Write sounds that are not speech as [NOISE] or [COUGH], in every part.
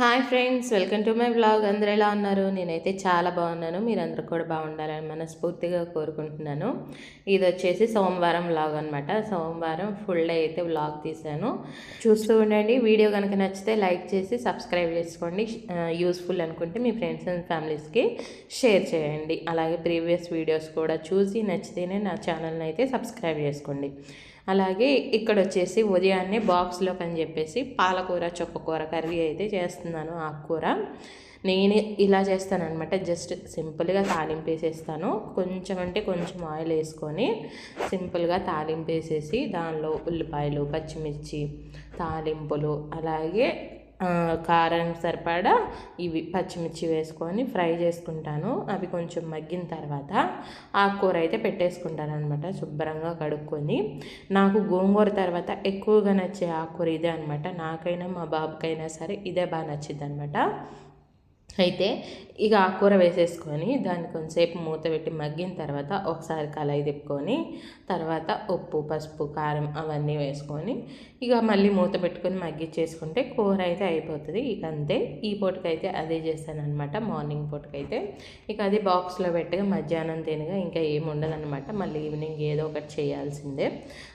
Hi friends welcome to my blog. అందరూ ఎలా ఉన్నారు? నేనైతే చాలా బాగున్నాను. మీరందరూ కూడా బాగుండాలని మనస్ఫూర్తిగా కోరుకుంటున్నాను. ఇది వచ్చేసి సోమవారం బ్లాగ్ అనమాట సోమవారం ఫుల్ డే అయితే వ్లాగ్ తీశాను. చూస్తూ ఉండండి. వీడియో కనుక నచ్చితే లైక్ చేసి సబ్స్క్రైబ్ చేసుకోండి. యూస్ఫుల్ అనుకుంటే మీ ఫ్రెండ్స్ అండ్ ఫ్యామిలీస్కి షేర్ చేయండి. అలాగే ప్రీవియస్ వీడియోస్ కూడా చూసి నచ్చితేనే నా ఛానల్ని అయితే సబ్స్క్రైబ్ చేసుకోండి. అలాగే ఇక్కడ వచ్చేసి ఉదయాన్నే బాక్స్లోకి అని చెప్పేసి పాలకూర చుక్కకూర కర్రీ అయితే చేస్తున్నాను ఆకుకూర. నేను ఇలా చేస్తానమాట జస్ట్ సింపుల్గా తాలింపు వేసేస్తాను కొంచెం అంటే కొంచెం ఆయిల్ వేసుకొని సింపుల్గా తాలింపు వేసేసి దానిలో ఉల్లిపాయలు పచ్చిమిర్చి తాలింపులు అలాగే కారం సరిపడా ఇవి పచ్చిమిర్చి వేసుకొని ఫ్రై చేసుకుంటాను. అవి కొంచెం మగ్గిన తర్వాత ఆకుకూర అయితే పెట్టేసుకుంటాను అనమాట శుభ్రంగా కడుక్కొని. నాకు గోంగూర తర్వాత ఎక్కువగా నచ్చే ఆకుకూర ఇదే అనమాట నాకైనా మా బాబుకైనా సరే ఇదే బాగా నచ్చింది అనమాట అయితే ఇక ఆకుకూర వేసేసుకొని దాన్ని కొంచెంసేపు మూత పెట్టి మగ్గిన తర్వాత ఒకసారి కలయి తిప్పుకొని తర్వాత ఉప్పు పసుపు కారం అవన్నీ వేసుకొని ఇక మళ్ళీ మూత పెట్టుకొని మగ్గిచ్చేసుకుంటే కూర అయితే అయిపోతుంది. ఇక అంతే. ఈ పూటకైతే అదే చేస్తాను అనమాట మార్నింగ్ పూటకైతే. ఇక అది బాక్స్లో పెట్టగా మధ్యాహ్నం తినగా ఇంకా ఏమి ఉండదన్నమాట. మళ్ళీ ఈవినింగ్ ఏదో ఒకటి చేయాల్సిందే.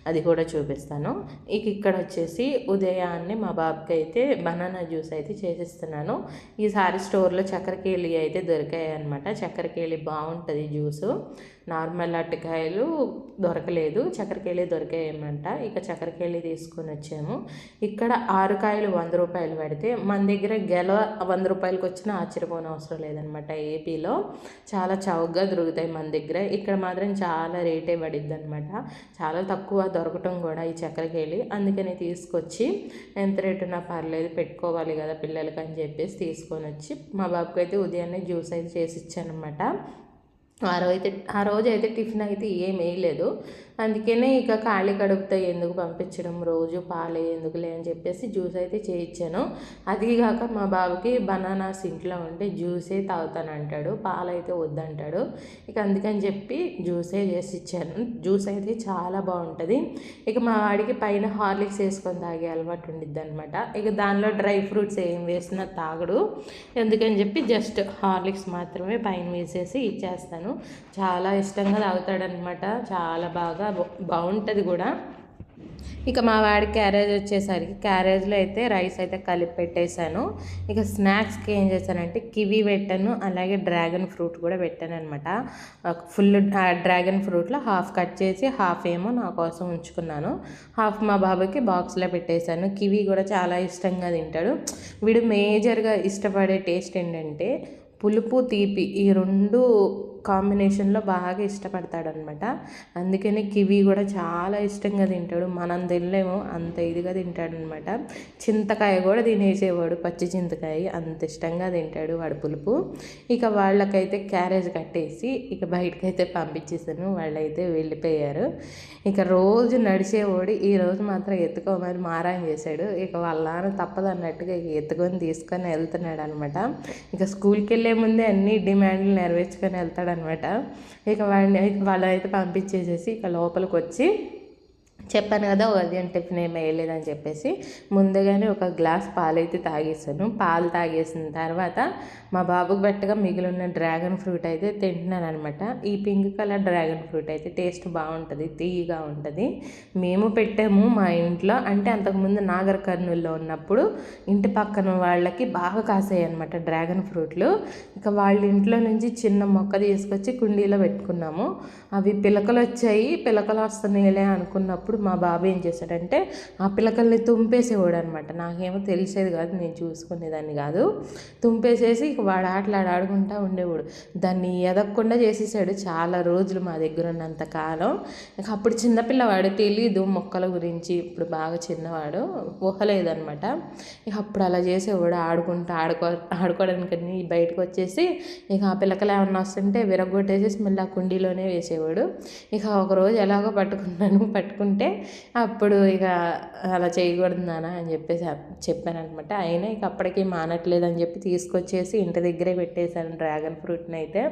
అది కూడా చూపిస్తాను. ఇక ఇక్కడ వచ్చేసి ఉదయాన్నే మా బాబుకి అయితే బనానా జ్యూస్ అయితే చేసిస్తున్నాను. ఈసారి స్టోర్లో చక్కెరకేళి అయితే దొరికాయి అనమాట చక్కెరకేళి బాగుంటుంది జ్యూసు. నార్మల్ అరటికాయలు దొరకలేదు. చక్కెరకేళి దొరికాయమంట. ఇక చక్కెరకేళి తీసుకొని వచ్చాము. ఇక్కడ ఆరు కాయలు వంద రూపాయలు పడితే మన దగ్గర గెల వంద రూపాయలకి వచ్చినా ఆశ్చర్యపోని అవసరం లేదనమాట ఏపీలో. చాలా చౌకగా దొరుకుతాయి మన దగ్గర. ఇక్కడ మాత్రం చాలా రేటే పడిద్ది అనమాట చాలా తక్కువ దొరకటం కూడా ఈ చక్కెరకేళి. అందుకని తీసుకొచ్చి ఎంత రేటున్నా పర్లేదు పెట్టుకోవాలి కదా పిల్లలకి అని చెప్పేసి తీసుకొని వచ్చి మా బాబుకి అయితే ఉదయాన్నే జ్యూస్ అయితే చేసి ఇచ్చానమాట. ఆ రోజు ఆ రోజు అయితే టిఫిన్ అయితే ఏం వేయలేదు. అందుకనే ఇక ఖాళీ కడుపుతో ఎందుకు పంపించడం? రోజు పాలే ఎందుకులే అని చెప్పేసి జ్యూస్ అయితే చేయించాను. అది కాక మా బాబుకి బనానాస్ ఇంట్లో ఉంటే జ్యూసే తాగుతానంటాడు పాలైతే పాలు అయితే వద్దంటాడు. ఇక అందుకని చెప్పి జ్యూసే చేసి ఇచ్చాను. జ్యూస్ అయితే చాలా బాగుంటుంది. ఇక మా వాడికి పైన హార్లిక్స్ వేసుకొని తాగే అలవాటు ఉండిద్ది అనమాట ఇక దానిలో డ్రై ఫ్రూట్స్ ఏం వేసినా తాగడు. ఎందుకని చెప్పి జస్ట్ హార్లిక్స్ మాత్రమే పైన వేసేసి ఇచ్చేస్తాను. చాలా ఇష్టంగా తాగుతాడనమాట చాలా బాగా బాగుంటుంది కూడా. ఇక మా వాడి క్యారేజ్ వచ్చేసరికి క్యారేజ్లో అయితే రైస్ అయితే కలిపి పెట్టేశాను. ఇక స్నాక్స్కి ఏం చేశానంటే కివీ పెట్టాను అలాగే డ్రాగన్ ఫ్రూట్ కూడా పెట్టాను అనమాట ఫుల్ డ్రాగన్ ఫ్రూట్లో హాఫ్ కట్ చేసి హాఫ్ ఏమో నా కోసం ఉంచుకున్నాను. హాఫ్ మా బాబుకి బాక్స్లో పెట్టేశాను. కివీ కూడా చాలా ఇష్టంగా తింటాడు. వీడు మేజర్గా ఇష్టపడే టేస్ట్ ఏంటంటే పులుపు తీపి ఈ రెండు కాంబినేషన్లో బాగా ఇష్టపడతాడనమాట అందుకని కివి కూడా చాలా ఇష్టంగా తింటాడు. మనం తినలేము అంత ఇదిగా తింటాడనమాట చింతకాయ కూడా తినేసేవాడు పచ్చి చింతకాయ అంత ఇష్టంగా తింటాడు వాడు పులుపు. ఇక వాళ్ళకైతే క్యారేజ్ కట్టేసి ఇక బయటకైతే పంపించేసాను వాళ్ళైతే వెళ్ళిపోయారు. ఇక రోజు నడిచేవాడు ఈ రోజు మాత్రం ఎత్తుకోమని మారాయం చేశాడు. ఇక వాళ్ళ నాన్న తప్పదన్నట్టుగా ఇక ఎత్తుకొని తీసుకొని వెళ్తున్నాడు అనమాట ఇక స్కూల్కి వెళ్ళే ముందే అన్ని డిమాండ్లు నెరవేర్చుకొని వెళ్తాడు అనమాట ఇక వాడిని వాళ్ళైతే పంపించేసేసి ఇక లోపలికి వచ్చి చెప్పాను కదా ఉదయం టిఫిన్ ఏమి వేయలేదని చెప్పేసి ముందుగానే ఒక గ్లాస్ పాలైతే తాగేసాను పాలు తాగేసిన తర్వాత మా బాబుకు బట్టగా మిగిలిన డ్రాగన్ ఫ్రూట్ అయితే తింటున్నాను అనమాట ఈ పింక్ కలర్ డ్రాగన్ ఫ్రూట్ అయితే టేస్ట్ బాగుంటుంది తీయగా ఉంటుంది. మేము పెట్టాము మా ఇంట్లో. అంటే అంతకుముందు నాగర్ కర్నూల్లో ఉన్నప్పుడు ఇంటి పక్కన వాళ్ళకి బాగా కాసాయి అనమాట డ్రాగన్ ఫ్రూట్లు. ఇక వాళ్ళ ఇంట్లో నుంచి చిన్న మొక్క తీసుకొచ్చి కుండీలో పెట్టుకున్నాము. అవి పిలకలు వచ్చాయి పిలకలు వస్తున్నాయిలే అనుకున్నప్పుడు మా బాబు ఏం చేశాడంటే ఆ పిలకల్ని తుంపేసేవాడు అనమాట నాకేమో తెలిసేది కాదు నేను చూసుకునేదాన్ని కాదు. తుంపేసేసి ఇక వాడు ఆటలాడు ఆడుకుంటా ఉండేవాడు. దాన్ని ఎదగకుండా చేసేసాడు చాలా రోజులు మా దగ్గర ఉన్నంత కాలం. ఇక అప్పుడు చిన్నపిల్లవాడు తెలీదు మొక్కల గురించి. ఇప్పుడు బాగా చిన్నవాడు ఊహలేదనమాట. ఇక అప్పుడు అలా చేసేవాడు ఆడుకుంటా ఆడుకో ఆడుకోవడానికి బయటకు వచ్చేసి ఇక ఆ పిల్లకలు ఏమన్నా వస్తుంటే విరగొట్టేసేసి మళ్ళీ ఆ కుండీలోనే వేసేవాడు. ఇక ఒకరోజు ఎలాగో పట్టుకున్నాను. పట్టుకుంటే అప్పుడు ఇక అలా చేయకూడదు నాన్న అని చెప్పేసి చెప్పాను అనమాట అయినా ఇక అప్పటికి మానట్లేదు అని చెప్పి తీసుకొచ్చేసి ఇంటి దగ్గరే పెట్టేశాను డ్రాగన్ ఫ్రూట్ని అయితే.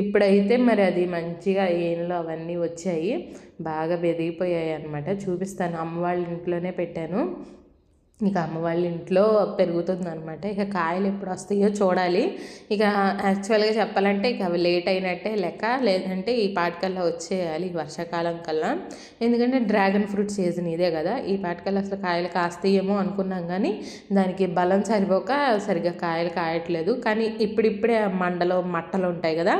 ఇప్పుడైతే మరి అది మంచిగా ఏంలో అవన్నీ వచ్చాయి. బాగా బెదిగిపోయాయి అనమాట చూపిస్తాను. అమ్మ వాళ్ళ ఇంట్లోనే పెట్టాను. ఇక అమ్మ వాళ్ళ ఇంట్లో పెరుగుతుంది అనమాట ఇక కాయలు ఎప్పుడు వస్తాయో చూడాలి. ఇక యాక్చువల్గా చెప్పాలంటే ఇక అవి లేట్ అయినట్టే లెక్క. లేదంటే ఈ పాటికల్లా వచ్చేయాలి వర్షాకాలం కల్లా. ఎందుకంటే డ్రాగన్ ఫ్రూట్ సీజన్ ఇదే కదా. ఈ పాటికల్లా అసలు కాయలు కాస్తాయేమో అనుకున్నాం కానీ దానికి బలం సరిపోక సరిగ్గా కాయలు కాయట్లేదు. కానీ ఇప్పుడిప్పుడే మండలు మట్టలు ఉంటాయి కదా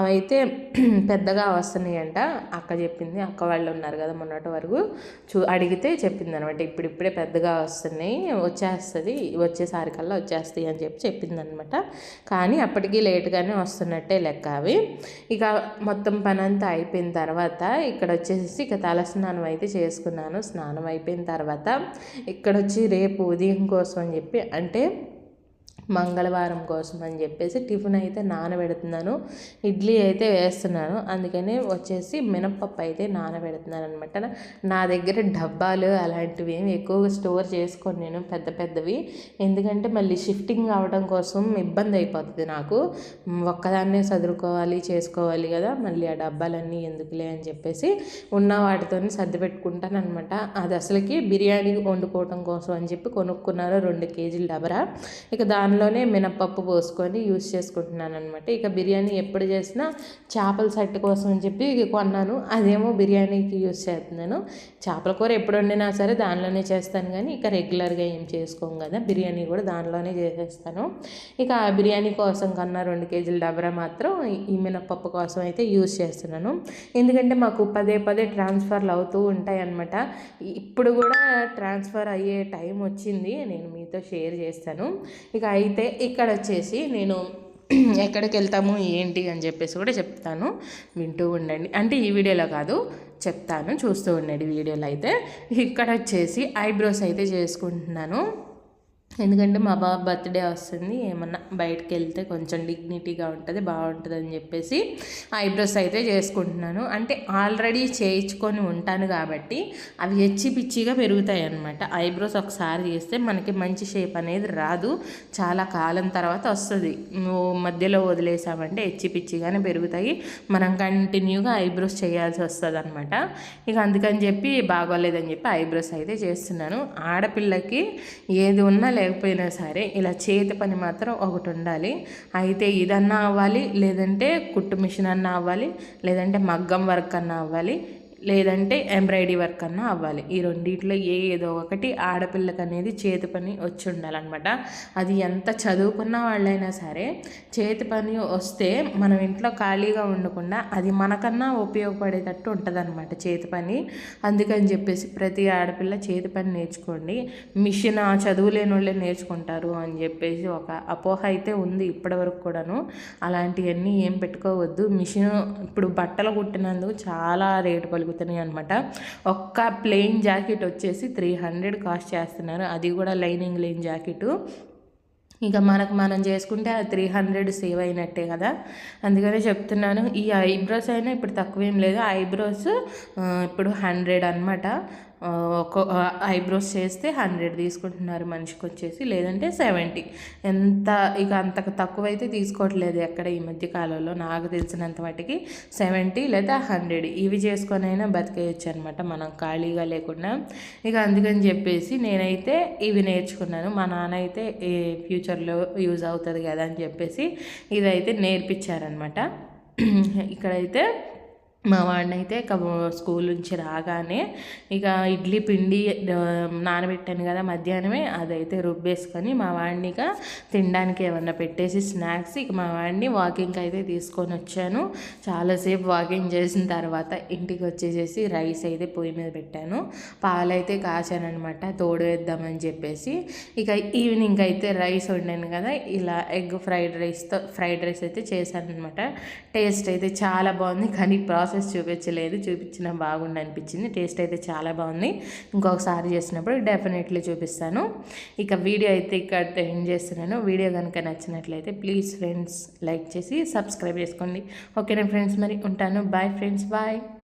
అవైతే [CLEARS THROAT] పెద్దగా వస్తున్నాయంట. అక్క చెప్పింది అక్క వాళ్ళు ఉన్నారు కదా మొన్నటి వరకు. చూ అడిగితే చెప్పింది అనమాట ఇప్పుడిప్పుడే పెద్దగా వస్తున్నాయి. ఉన్నాయి వచ్చేస్తుంది వచ్చేసరికల్లా వచ్చేస్తాయి అని చెప్పి చెప్పిందనమాట. కానీ అప్పటికి లేట్గానే వస్తున్నట్టే లెక్క అవి. ఇక మొత్తం పని అంతా అయిపోయిన తర్వాత ఇక్కడ వచ్చేసి ఇక తలస్నానం అయితే చేసుకున్నాను. స్నానం అయిపోయిన తర్వాత ఇక్కడ వచ్చి రేపు ఉదయం కోసం అని చెప్పి అంటే మంగళవారం కోసం అని చెప్పేసి టిఫిన్ అయితే నానబెడుతున్నాను. ఇడ్లీ అయితే వేస్తున్నాను. అందుకని వచ్చేసి మినప్పప్పు అయితే నానబెడుతున్నాను అనమాట నా దగ్గర డబ్బాలు అలాంటివి ఏమి ఎక్కువగా స్టోర్ చేసుకొని నేను పెద్ద పెద్దవి. ఎందుకంటే మళ్ళీ షిఫ్టింగ్ అవడం కోసం ఇబ్బంది అయిపోతుంది నాకు. ఒక్కదాన్నే చదువుకోవాలి చేసుకోవాలి కదా. మళ్ళీ ఆ డబ్బాలన్నీ ఎందుకులే అని చెప్పేసి ఉన్న వాటితో సర్ది పెట్టుకుంటాను అనమాట అది అసలుకి బిర్యానీ వండుకోవడం కోసం అని చెప్పి కొనుక్కున్నారు రెండు కేజీల డబరా. ఇక దాని దానిలోనే మినప్పప్పు పోసుకొని యూస్ చేసుకుంటున్నాను అనమాట ఇక బిర్యానీ ఎప్పుడు చేసినా చేపల సెట్ కోసం అని చెప్పి కొన్నాను. అదేమో బిర్యానీకి యూస్ చేస్తున్నాను. చేపల కూర ఎప్పుడు వండినా సరే దానిలోనే చేస్తాను కానీ ఇక రెగ్యులర్గా ఏం చేసుకోం కదా. బిర్యానీ కూడా దానిలోనే చేసేస్తాను. ఇక ఆ బిర్యానీ కోసం కన్నా రెండు కేజీల డబరా మాత్రం ఈ మినపప్పు కోసం అయితే యూస్ చేస్తున్నాను. ఎందుకంటే మాకు పదే పదే ట్రాన్స్ఫర్లు అవుతూ ఉంటాయి అనమాట ఇప్పుడు కూడా ట్రాన్స్ఫర్ అయ్యే టైం వచ్చింది. నేను మీతో షేర్ చేస్తాను. ఇక అయితే ఇక్కడ వచ్చేసి నేను ఎక్కడికి వెళ్తాము ఏంటి అని చెప్పేసి కూడా చెప్తాను. వింటూ ఉండండి. అంటే ఈ వీడియోలో కాదు చెప్తాను చూస్తూ ఉండండి వీడియోలో అయితే. ఇక్కడ వచ్చేసి ఐబ్రోస్ అయితే చేసుకుంటున్నాను. ఎందుకంటే మా బాబు బర్త్డే వస్తుంది ఏమన్నా బయటకు వెళ్తే కొంచెం డిగ్నిటీగా ఉంటుంది బాగుంటుంది అని చెప్పేసి ఐబ్రోస్ అయితే చేసుకుంటున్నాను. అంటే ఆల్రెడీ చేయించుకొని ఉంటాను కాబట్టి అవి హెచ్చి పిచ్చిగా పెరుగుతాయి అనమాట ఐబ్రోస్ ఒకసారి చేస్తే మనకి మంచి షేప్ అనేది రాదు. చాలా కాలం తర్వాత వస్తుంది. మధ్యలో వదిలేసామంటే హెచ్చి పిచ్చిగానే పెరుగుతాయి. మనం కంటిన్యూగా ఐబ్రోస్ చేయాల్సి వస్తుంది అనమాట ఇక అందుకని చెప్పి బాగోలేదని చెప్పి ఐబ్రోస్ అయితే చేస్తున్నాను. ఆడపిల్లకి ఏది ఉన్నా లేకపోయినా సరే ఇలా చేతి పని మాత్రం ఒకటి ఉండాలి. అయితే ఇదన్నా అవ్వాలి లేదంటే కుట్టు మిషన్ అన్నా అవ్వాలి లేదంటే మగ్గం వర్క్ అన్నా అవ్వాలి. లేదంటే ఎంబ్రాయిడరీ వర్క్ అన్నా అవ్వాలి. ఈ రెండిట్లో ఏ ఏదో ఒకటి ఆడపిల్లకి అనేది చేతి పని వచ్చి ఉండాలన్నమాట. అది ఎంత చదువుకున్న వాళ్ళైనా సరే చేతి పని వస్తే మనం ఇంట్లో ఖాళీగా ఉండకుండా అది మనకన్నా ఉపయోగపడేటట్టు ఉంటుంది అనమాట చేతి పని. అందుకని చెప్పేసి ప్రతి ఆడపిల్ల చేతి పని నేర్చుకోండి. మిషన్ చదువు లేని వాళ్ళే నేర్చుకుంటారు అని చెప్పేసి ఒక అపోహ అయితే ఉంది ఇప్పటి వరకు కూడాను. అలాంటివన్నీ ఏం పెట్టుకోవద్దు. మిషన్ ఇప్పుడు బట్టలు కుట్టినందుకు చాలా రేటు పలుకు దొరుకుతున్నాయి అనమాట ఒక్క ప్లెయిన్ జాకెట్ వచ్చేసి త్రీ హండ్రెడ్ కాస్ట్ చేస్తున్నారు. అది కూడా లైనింగ్ లేని జాకెట్. ఇక మనకు మనం చేసుకుంటే అది త్రీ హండ్రెడ్ సేవ్ అయినట్టే కదా. అందుకనే చెప్తున్నాను ఈ ఐబ్రోస్ అయినా ఇప్పుడు తక్కువేం లేదు. ఐబ్రోస్ ఇప్పుడు హండ్రెడ్ అనమాట ఐబ్రోస్ చేస్తే హండ్రెడ్ తీసుకుంటున్నారు మనిషికి వచ్చేసి లేదంటే సెవెంటీ. ఎంత ఇక అంత తక్కువ అయితే తీసుకోవట్లేదు ఎక్కడ ఈ మధ్య కాలంలో. నాకు తెలిసినంత వాటికి సెవెంటీ లేదా హండ్రెడ్. ఇవి చేసుకొనైనా బతికేయచ్చు అనమాట మనం ఖాళీగా లేకుండా ఇక అందుకని చెప్పేసి నేనైతే ఇవి నేర్చుకున్నాను. మా నాన్న అయితే ఫ్యూచర్లో యూజ్ అవుతుంది కదా అని చెప్పేసి ఇదైతే నేర్పించారనమాట. [CLEARS THROAT] ఇక్కడైతే మా వాడినైతే స్కూల్ నుంచి రాగానే ఇక ఇడ్లీ పిండి నానబెట్టాను కదా మధ్యాహ్నమే అదైతే రుబ్బేసుకొని మా వాడిని ఇక తినడానికి ఏమన్నా పెట్టేసి స్నాక్స్ ఇక మా వాడిని వాకింగ్కి అయితే తీసుకొని వచ్చాను. చాలాసేపు వాకింగ్ చేసిన తర్వాత ఇంటికి వచ్చేసేసి రైస్ అయితే పొయ్యి మీద పెట్టాను. పాలైతే కాచానమాట తోడు వేద్దామని చెప్పేసి. ఇక ఈవినింగ్ అయితే రైస్ వండాను కదా ఇలా ఎగ్ ఫ్రైడ్ రైస్తో ఫ్రైడ్ రైస్ అయితే చేశాను అనమాట టేస్ట్ అయితే చాలా బాగుంది కానీ ప్రాసెస్ ప్రాసెస్ చూపించలేదు. చూపించిన బాగుండి అనిపించింది. టేస్ట్ అయితే చాలా బాగుంది. ఇంకొకసారి చేసినప్పుడు డెఫినెట్లీ చూపిస్తాను. ఇక వీడియో అయితే ఇక్కడ ఎండ్ చేస్తున్నాను. వీడియో కనుక నచ్చినట్లయితే ప్లీజ్ ఫ్రెండ్స్ లైక్ చేసి సబ్స్క్రైబ్ చేసుకోండి. ఓకేనా ఫ్రెండ్స్? మరి ఉంటాను. Bye friends. బాయ్.